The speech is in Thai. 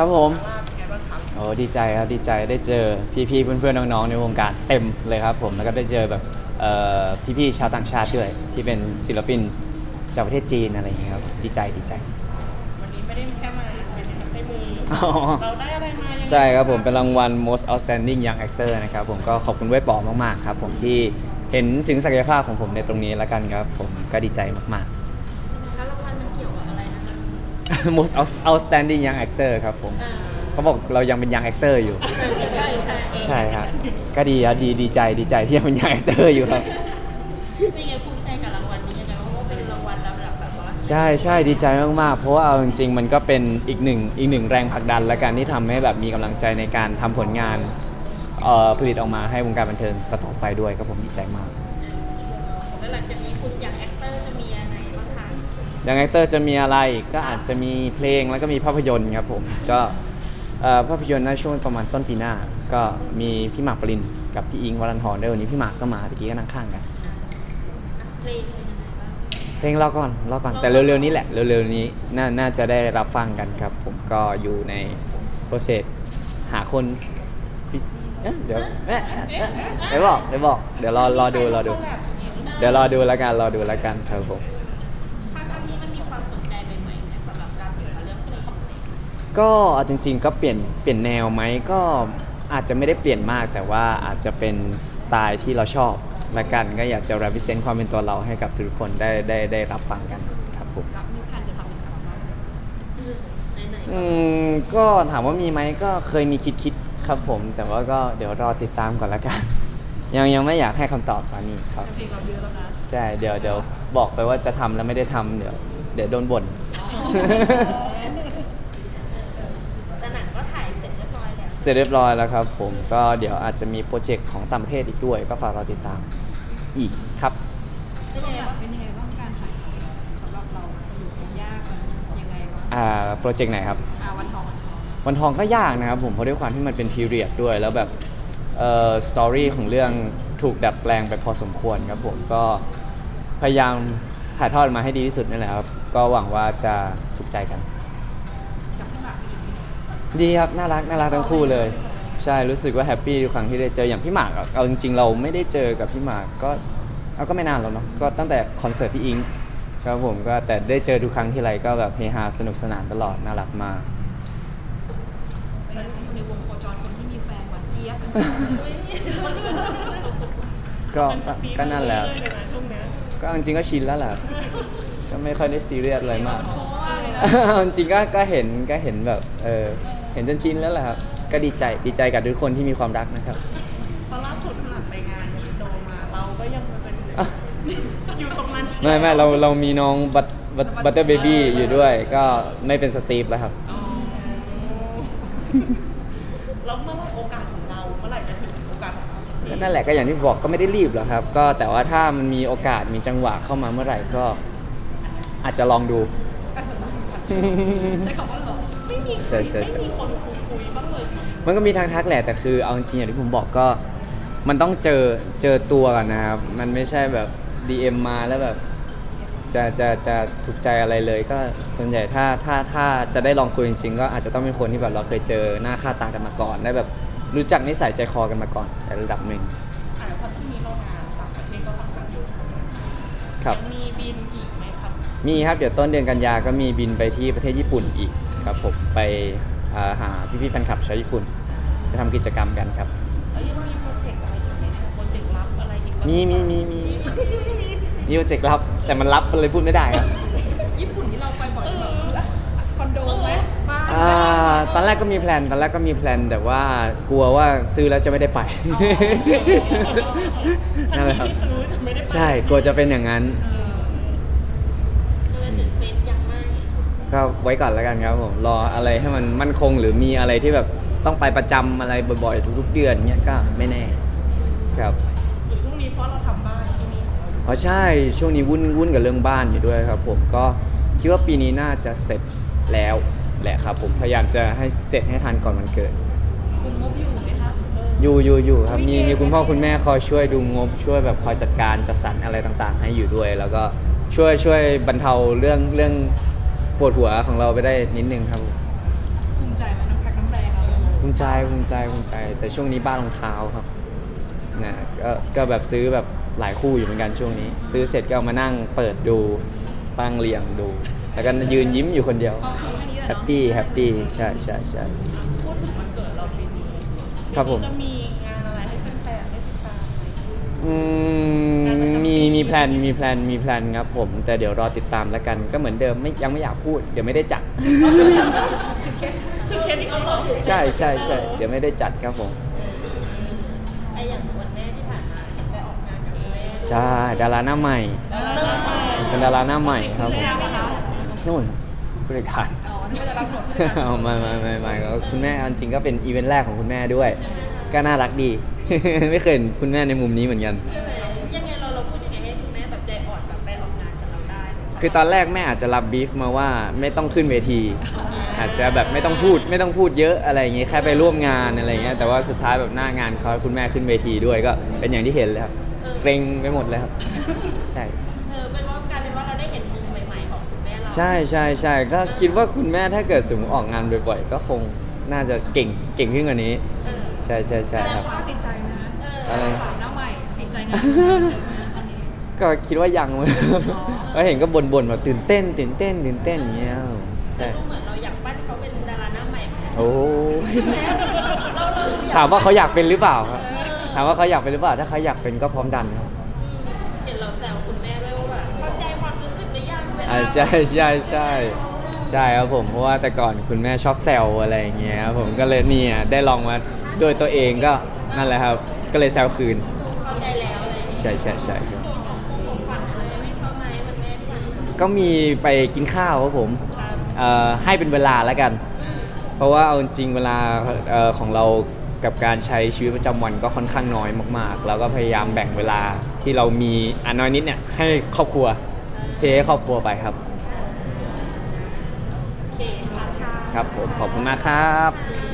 ครับผมลาเป็นไงบ้างครับโอ้ดีใจครับดีใจได้เจอพี่ๆเพื่อนๆน้องๆในวงการเต็มเลยครับผมแล้วก็ได้เจอแบบเอ่อพี่ๆชาวต่างชาติด้วย ที่เป็นศิลปินจากประเทศจีนอะไรอย่างเงี้ยครับดีใจดีใจ วันนี้ไม่ได้แค่มาเป็นให้มืออ๋อเราได้อะไรมายังไงใช่ครับผมเป็นรางวัล most outstanding young actor นะครับผมก็ขอบคุณเว็บปอมากๆครับผมที่เห็นถึงศักยภาพของผมในตรงนี้แล้วกันครับผมก็ดีใจมากแ most out- outstanding young actor ครับผมเขาบอกเรายังเป็น young actor อยู่ ใช่ใช่ใช่ครับ ก็ดีครับดีดีใจดีใจที่ยังเป็น young actor อยู่ครับ เป็นไงภูมิใจกับรางวัลนี้ยังไงเพราะว่าเป็นรางวัลระดับแบบว่าใช่ใช่ดีใจมากๆ เพราะว่าเอาจริงๆ มันก็เป็นอีกหนึ่งอีกหนึ่งแรงผลักดันและกันที่ทำให้แบบมีกำลังใจในการทำผลงานเอ่อผลิตออกมาให้วงการบันเทิงต่อๆไปด้วยก็ผมดีใจมาก อย่างไอเตอร์จะมีอะไรก็อาจจะมีเพลงแล้วก็มีภาพยนตร์ครับผมก็เอ่อภาพยนตร์ในช่วงประมาณต้นปีหน้า ก็มีพี่หมากปรินกับพี่อิงวรันทรด้วยวันนี้พี่หมากก็มาตะกี้ก็นั่งข้างกัน เพลงเป็นยังไงบ้างเพลงรอก่อนรอก่อนแต่เร็วๆนี้แหละเร็วๆนี้น่าน่าจะได้รับฟังกันครับ ผมก็อยู่ในโปรเซสหาคนฟิเอ๊ะเดี๋ยวเอ๊ะเอ๊ะเอ๊ะเดี๋ยวบอกเดี๋ยวบอกเดี๋ยวรอรอดูรอดู เดี๋ยวรอดูแล้วกันรอดูแล้วกันครับผม ก็เอาจริงๆก็เปลี่ยนเปลี่ยนแนวไหมก็อาจจะไม่ได้เปลี่ยนมาก แต่ว่าอาจจะเป็นสไตล์ที่เราชอบละกันก็อยากจะ represent ความเป็นตัวเราให้กับทุกคนได้ได้ได้รับฟังกันครับผมกับมีแผนจะทำเป็นอัลบั้มไหนๆอืมก็ถามว่ามีไหมก็เคยมีคิดคิดๆครับผม แต่ว่าก็เดี๋ยวรอติดตามก่อนละกัน ยังยังไม่อยากให้คำตอบตอนนี้ครับเพลงเราเยอะแล้วนะใช่เดี๋ยวเดี๋ยวบอกไปว่าจะทำแล้วไม่ได้ทำเดี๋ยวเดี๋ยวโดนบ่น แต่หนังก็ถ่ายเสร็จ เรียบร้อยแล้วเสร็จเรียบร้อยแล้วครับผมก็เดี๋ยวอาจจะมีโปรเจกต์ของต่างประเทศอีกด้วย ก็ฝากเราติดตามอีกครับ เป็นยังไงบ้างเป็นยังไงบ้างการถ่ายทำสำหรับเราสนุกมันยากมันยังไงบ้างอ่าโปรเจกต์ไหนครับ อ่าวันทองวันทองวันทองก็ยากนะครับผมเพราะด้วยความที่มันเป็นพีเรียดด้วย แล้วแบบเอ่อสตอรี่ของเรื่องถูกดัดแปลงไปพอสมควรครับผมก็พยายามถ่ายทอดมาให้ดีที่สุดนั่นแหละครับ ก็หวังว่าจะถูกใจกัน ดีครับ น่ารักน่ารักทั้งคู่เลย ใช่รู้สึกว่าแฮปปี้ทุกครั้งที่ได้เจออย่างพี่หมากอะเอาจริง ๆ เราไม่ได้เจอกับพี่หมากก็เอาก็ไม่นานแล้วเนาะก็ตั้งแต่คอนเสิร์ตพี่อิงครับผมก็แต่ได้เจอทุกครั้งที่ไรก็แบบเฮฮาสนุกสนานตลอดน่ารักมากเป็นอยู่ในวงโคจรคนที่มีแฟนหวานเจี๊ยบก็ก็ก็นั่นแหละเลยนะช่วงเนี้ยก็จริงๆก็ชินแล้วแหละก็ไม่ค่อยได้ซีเรียสอะไรมาก โชว์มากเลยนะ เอาจริงๆก็ก็เห็นก็เห็นแบบเออเห็นจนชินแล้วแหละครับ ก็ดีใจดีใจกับทุกคนที่มีความรักนะครับ ตอนล่าสุดขนาดไปงานอินโดมา เราก็ยังเป็นอะอยู่ตรงนั้นอีกไม่ไม่เราเรามีน้องบัตบัตเตอร์เบบี้อยู่ด้วย ก็ไม่เป็นสตีฟแล้วครับอ๋อแล้วเมื่อไหร่โอกาสของเราเมื่อไหร่จะถึงโอกาสของเราสักทีก็นั่นแหละก็อย่างที่บอกก็ไม่ได้รีบหรอกครับ ก็แต่ว่าถ้ามันมีโอกาสมีจังหวะเข้ามาเมื่อไหร่ก็ อาจจะลองดูก็สนุกใช้คำว่าหลงไม่มี ใช่ใช่ใช่ไม่มีคนคุยคุยบ้างเลยมันก็มีทางทักแหละแต่คือเอาจริงๆอย่างที่ผมบอกก็ มันต้องเจอเจอตัวกันนะครับ มันไม่ใช่แบบ DM มาแล้วแบบ จะจะจะถูกใจอะไรเลยก็ส่วนใหญ่ถ้าถ้าถ้าจะได้ลองคุยจริงๆ ก็อาจจะต้องเป็นคนที่แบบเราเคยเจอหน้าค่าตากันมาก่อน ได้แบบรู้จักนิสัยใจคอกันมาก่อนในระดับหนึ่งอะแล้วพอที่นี้เรางานต่างประเทศก็ค่อนข้างเยอะครับยังมีบินอีกไหมครับ มีครับเดี๋ยวต้นเดือนกันยาก็มีบินไปที่ประเทศญี่ปุ่นอีก ครับผมไปอ่าหาพี่ๆแฟนคลับชาวญี่ปุ่นไปทำกิจกรรมกันครับ แล้วยังมีโปรเจกต์อะไรอีกไหมเนี่ยโปรเจกต์ลับอะไรอีกบ้างมีมีมีมีมีโปรเจกต์ลับ แต่มันลับมันเลยพูดไม่ได้ครับญี่ปุ่นที่เราไปบ่อยแบบซื้อคอนโดไหมบ้านอ่าตอนแรกก็มีแพลนตอนแรกก็มีแพลนแต่ว่ากลัวว่าซื้อแล้วจะไม่ได้ไป นั่นแหละครับซื้อจะไม่ได้ไปใช่กลัวจะเป็นอย่างนั้นก็เลยตื่นเต้นยังไม่ ก็ไว้ก่อนแล้วกันครับผมรออะไรให้มันมั่นคงหรือมีอะไรที่แบบต้องไปประจำอะไรบ่อยๆ ทุกๆ เดือนเงี้ยก็ไม่แน่ครับหรือช่วงนี้เพราะเราทำบ้านที่นี่ของเราเพราะใช่ช่วงนี้วุ่นวุ่นกับเรื่องบ้านอยู่ด้วยครับ ผมก็คิดว่าปีนี้น่าจะเสร็จแล้วแหละครับ ผมพยายามจะให้เสร็จให้ทันก่อนวันเกิด คุมงบอยู่ไหมคะอยู่อยู่อยู่ครับมีอุ๊ยเก่งมีคุณพ่อคุณแม่คอยช่วยดูงบ ช่วยแบบคอยจัดการจัดสรรอะไรต่างๆ ให้อยู่ด้วย แล้วก็ช่วยช่วยบรรเทาเรื่องเรื่อง ปวดหัวของเราไปได้นิดนึงครับภูมิใจไหมน้ภูมิใจภูมิใจภูมิใจ แต่ช่วงนี้บ้านรองเท้าครับนะก็ก็แบบซื้อแบบหลายคู่อยู่เหมือนกันช่วงนี้ ซื้อเสร็จก็เอามานั่งเปิดดูตั้งเรียงดูแล้วก็ยืนยิ้มอยู่คนเดียวความสุขแค่นี้แหละแฮปเนาะปี้แฮปปี้ใช่ใช่ใช่พูดถึงวันเกิดเราปีนี้ครับผม จะมีงานอะไรให้แฟนๆได้ติดตามไหม อืมมีมี แพลนมีแพลนมีแพลนครับผม แต่เดี๋ยวรอติดตามแล้วกันก็เหมือนเดิมไม่ยังไม่อยากพูด เดี๋ยวไม่ได้จัดจุดเคสคือเคสนี้เขาบอกใช่ใช่ใช่เดี๋ยวไม่ได้จัดครับผม ไออย่างวันแม่ที่ผ่านมาเห็นไปออกงานกับคุณแม่ใช่ดาราหน้าใหม่เป็นดาราหน้าใหม่ครับผมผู้จัดการเหรอคะนู่นผู้จัดการอ๋อนึกว่าจะรับหนวดผู้จัดการเอาไม่ไม่ไม่ไม่ก็คุณแม่เอาจริงก็เป็นอีเวนต์แรกของคุณแม่ด้วย ก็น่ารักดี ไม่เคยเห็นคุณแม่ในมุมนี้เหมือนกัน ใช่ไหม คือตอนแรกแม่อาจจะรับบีฟมาว่าไม่ต้องขึ้นเวที อาจจะแบบไม่ต้องพูดไม่ต้องพูดเยอะอะไรอย่างงี้แค่ไปร่วมงานอะไรอย่างเงี้ยแต่ว่าสุดท้ายแบบหน้างานเขาคุณแม่ขึ้นเวทีด้วยก็เป็นอย่างที่เห็นเลยครับเกรงไปหมดเลยครับใช่เออเป็นว่ากลายเป็นว่าเราได้เห็นมุมใหม่ๆของคุณแม่เราใช่ใช่ใช่ก็คิดว่าคุณแม่ถ้าเกิดสมมติออกงานบ่อยๆก็คงน่าจะเก่งเก่งขึ้นกว่านี้เออใช่ใช่ใช่แต่ครับสาวติดใจนะเอออะไร สาวหน้าใหม่ติดใจงาน ก็คิดว่ายังมั้งก็เห็นก็บ่นๆแบบตื่นเต้น ตื่นเต้น ตื่นเต้นอย่างเงี้ยครับใช่ดูเหมือนเราอยากปั้นเขาเป็นดาราหน้าใหม่เหมือนกันโอ้ยเราเราอยากถามว่าเขาอยากเป็นหรือเปล่าครับถามว่าเขาอยากเป็นหรือเปล่า ถ้าเขาอยากเป็นก็พร้อมดันครับเห็นเราแซวคุณแม่ด้วยว่าแบบเข้าใจความรู้สึกหรือยังเวลาอ่าใช่ใช่ใช่ใช่ครับผมเพราะว่าแต่ก่อนคุณแม่ชอบแซวอะไรอย่างเงี้ยครับผมก็เลยเนี่ยได้ลองมาด้วยตัวเองก็นั่นแหละครับ ก็เลยแซวคืนเข้าใจแล้วอะไรอย่างเงี้ยใช่ใช่ใช่ครับ ก็มีไปกินข้าวครับผมครับเอ่อให้เป็นเวลาแล้วกัน เพราะว่าเอาจริงๆเวลาเอ่อของเรากับการใช้ชีวิตประจำวันก็ค่อนข้างน้อยมากๆ แล้วก็พยายามแบ่งเวลาที่เรามีอันน้อยนิดเนี่ยให้ครอบครัวเทให้ครอบครัวไปครับ โอเคค่ะ ครับผมขอบคุณมากครับ